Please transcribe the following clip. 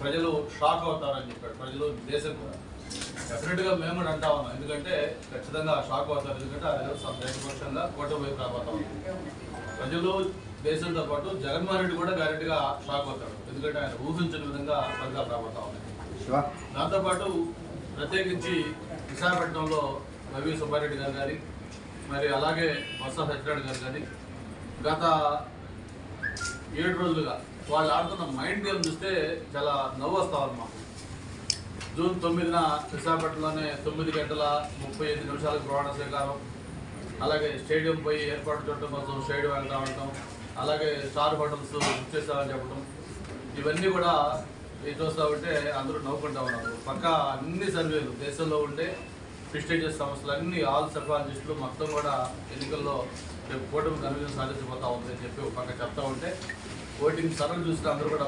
ప్రజలు షాక్ అవుతారని చెప్పాడు. ప్రజలు దేశం కూడా. డెఫినెట్గా మేము కూడా అంటా. ఉన్నాం ఎందుకంటే ఖచ్చితంగా షాక్ అవుతారు. ఎందుకంటే ఆ రిజల్ట్స్ దేశపక్షంగా కూటమి రాబోతా ప్రజలు దేశంతో పాటు జగన్మోహన్ రెడ్డి కూడా గ్యారెంటీగా షాక్ అవుతాడు ఎందుకంటే ఆయన ఊహించిన విధంగా ఫలితాలు రాబోతా ఉన్నాయి దాంతోపాటు ప్రత్యేకించి విశాఖపట్నంలో రవి సుబ్బారెడ్డి గారు కానీ మరి అలాగే బొత్స సత్యనారాయణ గారు కానీ గత ఏడు రోజులుగా వాళ్ళు ఆడుతున్న మైండ్ గేమ్ చూస్తే చాలా నవ్వు వస్తా ఉంది మాకు జూన్ తొమ్మిదిన విశాఖపట్నంలోనే తొమ్మిది గంటల ముప్పై ఐదు నిమిషాలకు ప్రమాణ స్వీకారం. అలాగే స్టేడియం పోయి ఏర్పాటు చేయడం కోసం స్టేడియం వెళ్తా ఉండటం అలాగే స్టార్ హోటల్స్ బుక్ చేస్తామని చెప్పడం ఇవన్నీ కూడా ఇది చూస్తా ఉంటే అందరూ నవ్వుకుంటా ఉన్నారు. పక్క అన్ని సర్వేలు దేశంలో ఉండే ప్రిస్టేజియస్ సంస్థలు అన్ని ఆల్ సెఫాలజిస్టులు మొత్తం కూడా ఎన్నికల్లో రేపు కూటమి కన్వీనర్ సాధించబోతా ఉందని చెప్పి ఒక పక్క చెప్తా ఉంటే ఓటింగ్ సరళ చూస్తే అందరూ కూడా